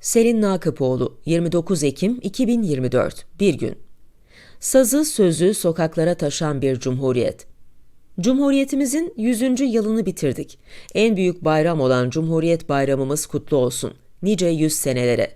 Selin Nakıpoğlu 29 Ekim 2024 Bir gün Sazı sözü sokaklara taşan bir cumhuriyet. Cumhuriyetimizin 100. yılını bitirdik. En büyük bayram olan Cumhuriyet Bayramımız kutlu olsun. Nice yüz senelere.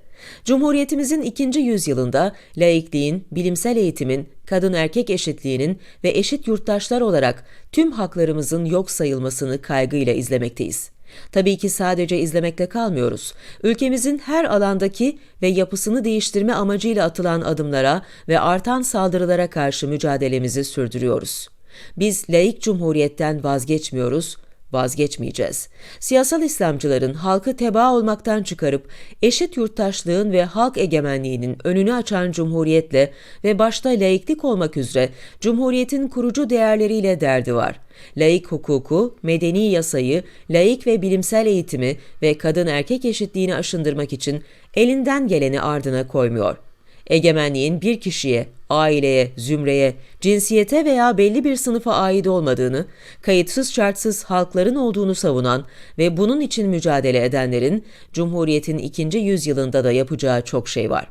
Cumhuriyetimizin ikinci yüzyılında laikliğin, bilimsel eğitimin, kadın erkek eşitliğinin ve eşit yurttaşlar olarak tüm haklarımızın yok sayılmasını kaygıyla izlemekteyiz. Tabii ki sadece izlemekte kalmıyoruz. Ülkemizin her alandaki ve yapısını değiştirme amacıyla atılan adımlara ve artan saldırılara karşı mücadelemizi sürdürüyoruz. Biz laik cumhuriyetten vazgeçmiyoruz, vazgeçmeyeceğiz. Siyasal İslamcıların halkı tebaa olmaktan çıkarıp eşit yurttaşlığın ve halk egemenliğinin önünü açan cumhuriyetle ve başta laiklik olmak üzere cumhuriyetin kurucu değerleriyle derdi var. Laik hukuku, medeni yasayı, laik ve bilimsel eğitimi ve kadın erkek eşitliğini aşındırmak için elinden geleni ardına koymuyor. Egemenliğin bir kişiye, aileye, zümreye, cinsiyete veya belli bir sınıfa ait olmadığını, kayıtsız şartsız halkların olduğunu savunan ve bunun için mücadele edenlerin Cumhuriyet'in ikinci yüzyılında da yapacağı çok şey var.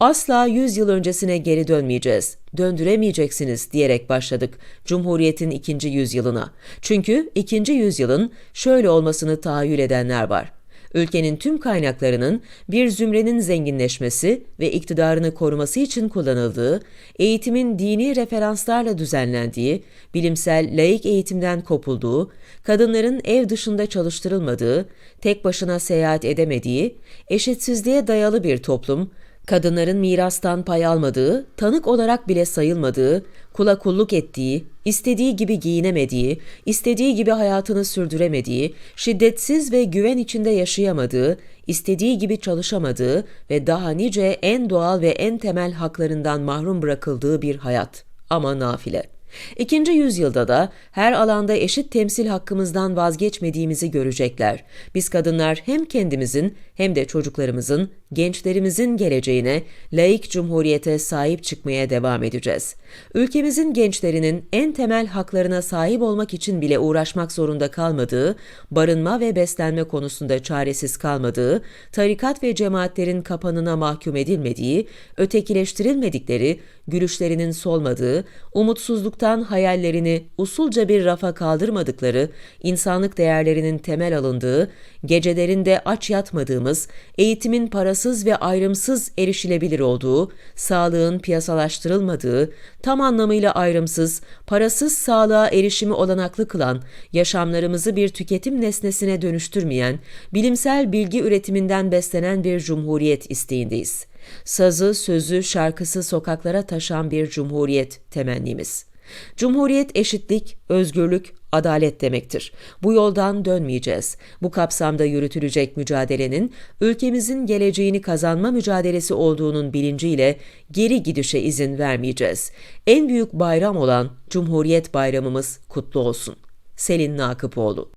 Asla 100 yıl öncesine geri dönmeyeceğiz, döndüremeyeceksiniz diyerek başladık Cumhuriyet'in ikinci yüzyılına. Çünkü ikinci yüzyılın şöyle olmasını tahayyül edenler var ülkenin tüm kaynaklarının bir zümrenin zenginleşmesi ve iktidarını koruması için kullanıldığı, eğitimin dini referanslarla düzenlendiği, bilimsel laik eğitimden kopulduğu, kadınların ev dışında çalıştırılmadığı, tek başına seyahat edemediği, eşitsizliğe dayalı bir toplum, kadınların mirastan pay almadığı, tanık olarak bile sayılmadığı, kula kulluk ettiği, istediği gibi giyinemediği, istediği gibi hayatını sürdüremediği, şiddetsiz ve güven içinde yaşayamadığı, istediği gibi çalışamadığı ve daha nice en doğal ve en temel haklarından mahrum bırakıldığı bir hayat. Ama nafile. İkinci yüzyılda da her alanda eşit temsil hakkımızdan vazgeçmediğimizi görecekler. Biz kadınlar hem kendimizin hem de çocuklarımızın, gençlerimizin geleceğine, laik cumhuriyete sahip çıkmaya devam edeceğiz. Ülkemizin gençlerinin en temel haklarına sahip olmak için bile uğraşmak zorunda kalmadığı, barınma ve beslenme konusunda çaresiz kalmadığı, tarikat ve cemaatlerin kapanına mahkum edilmediği, ötekileştirilmedikleri, gülüşlerinin solmadığı, umutsuzluktan hayallerini usulca bir rafa kaldırmadıkları, insanlık değerlerinin temel alındığı, gecelerinde aç yatmadığımız, eğitimin parasız ve ayrımsız erişilebilir olduğu, sağlığın piyasalaştırılmadığı, tam anlamıyla ayrımsız, parasız sağlığa erişimi olanaklı kılan, yaşamlarımızı bir tüketim nesnesine dönüştürmeyen, bilimsel bilgi üretiminden beslenen bir cumhuriyet isteğindeyiz. Sazı, sözü, şarkısı sokaklara taşan bir cumhuriyet temennimiz. Cumhuriyet eşitlik, özgürlük, adalet demektir. Bu yoldan dönmeyeceğiz. Bu kapsamda yürütülecek mücadelenin ülkemizin geleceğini kazanma mücadelesi olduğunun bilinciyle geri gidişe izin vermeyeceğiz. En büyük bayram olan Cumhuriyet Bayramımız kutlu olsun. Selin Nakıpoğlu